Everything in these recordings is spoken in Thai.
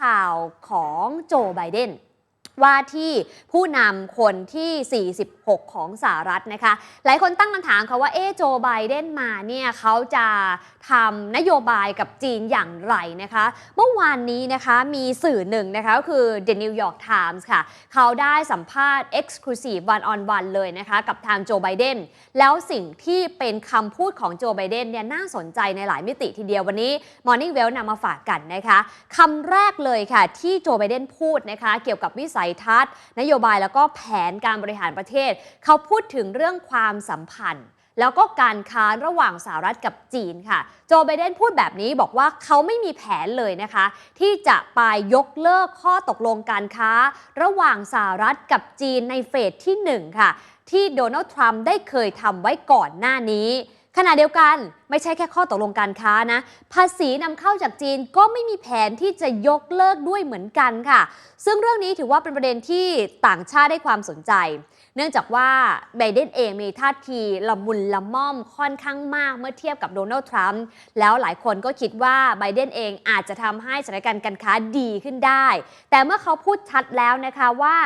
ข่าวของโจไบเดน ว่าที่ผู้นำคนที่ 46 ของสหรัฐนะคะ หลายคนตั้งคำถามค่ะว่าเอโจไบเดนมาเนี่ยเขาจะทำนโยบายกับจีนอย่างไรนะคะ เมื่อวานนี้นะคะมีสื่อหนึ่งนะคะก็คือ The New York Times ค่ะ เขาได้สัมภาษณ์ Exclusive One on One เลยนะคะ กับทางโจไบเดนแล้วสิ่งที่เป็นคำพูดของโจไบเดนเนี่ยน่าสนใจในหลายมิติทีเดียววันนี้ Morning Well นำมาฝากกันนะคะคำแรกเลยค่ะที่โจไบเดนพูดนะคะ เกี่ยวกับวิสัยทัศน์ นโยบายแล้วก็แผนการบริหารประเทศ เขาพูดถึงเรื่องความสัมพันธ์ แล้วก็การค้าระหว่างสหรัฐกับจีนค่ะ โจไบเดนพูดแบบนี้บอกว่าเขาไม่มีแผนเลยนะคะ ที่จะไปยกเลิกข้อตกลงการค้า ระหว่างสหรัฐกับจีนในเฟสที่ 1 ค่ะ ที่โดนัลด์ทรัมป์ได้เคยทำไว้ก่อนหน้านี้ ขณะเดียวกันไม่ใช่แค่ข้อตกลงการค้านะ ภาษีนำเข้าจากจีนก็ไม่มีแผนที่จะยกเลิกด้วยเหมือนกันค่ะ ซึ่งเรื่องนี้ถือว่าเป็นประเด็นที่ต่างชาติได้ความสนใจ เนื่องจากว่าไบเดนเองมีท่าทีละมุนละม่อมค่อนข้างมากเมื่อเทียบกับโดนัลด์ทรัมป์แล้วหลายคนก็คิดว่าไบเดนเองอาจจะทำให้สถานการณ์การค้าดีขึ้นได้ แต่เมื่อเขาพูดชัดแล้วนะคะว่า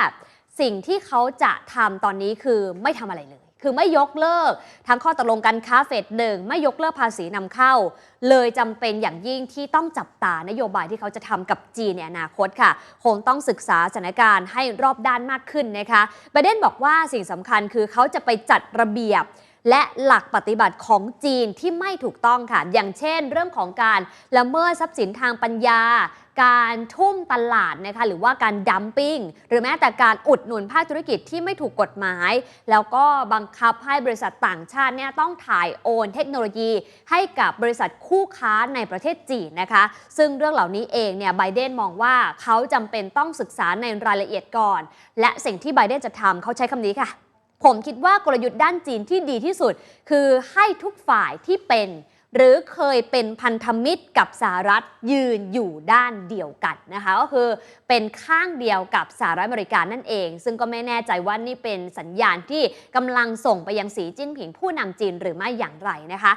สิ่งที่เขาจะทำตอนนี้คือไม่ทำอะไรเลย คือไม่ยกเลิกทั้งข้อตกลงการค้าเฟสหนึ่งไม่ยกเลิกภาษีนำเข้า เลยจำเป็นอย่างยิ่งที่ต้องจับตานโยบายที่เขาจะทำกับจีนในอนาคตค่ะ คงต้องศึกษาสถานการณ์ให้รอบด้านมากขึ้นนะคะไบเดนบอกว่าสิ่งสำคัญคือเขาจะไปจัดระเบียบ และหลักปฏิบัติของจีนที่ไม่ถูกต้องค่ะ อย่างเช่น เรื่องของการละเมิดทรัพย์สินทางปัญญา การทุ่มตลาดนะคะหรือว่าการดัมปิ้ง หรือแม้แต่การอุดหนุนภาคธุรกิจที่ไม่ถูกกฎหมาย แล้วก็บังคับให้บริษัทต่างชาติเนี่ยต้องถ่ายโอนเทคโนโลยี ให้กับบริษัทคู่ค้าในประเทศจีนนะคะ ซึ่งเรื่องเหล่านี้เองเนี่ยไบเดนมองว่าเขาจำเป็นต้องศึกษาในรายละเอียดก่อน และสิ่งที่ไบเดนจะทำเขาใช้คำนี้ค่ะ ผมคิดว่ากลยุทธ์ด้านจีนที่ดีที่สุด คือให้ทุกฝ่ายที่เป็น หรือเคยเป็นพันธมิตรกับสหรัฐยืนอยู่ด้านเดียวกันนะคะก็คือเป็นข้างเดียวกับสหรัฐอเมริกานั่นเอง ซึ่งก็ไม่แน่ใจว่านี่เป็นสัญญาณที่กำลังส่งไปยังสีจิ้นผิงผู้นำจีนหรือไม่อย่างไรนะคะ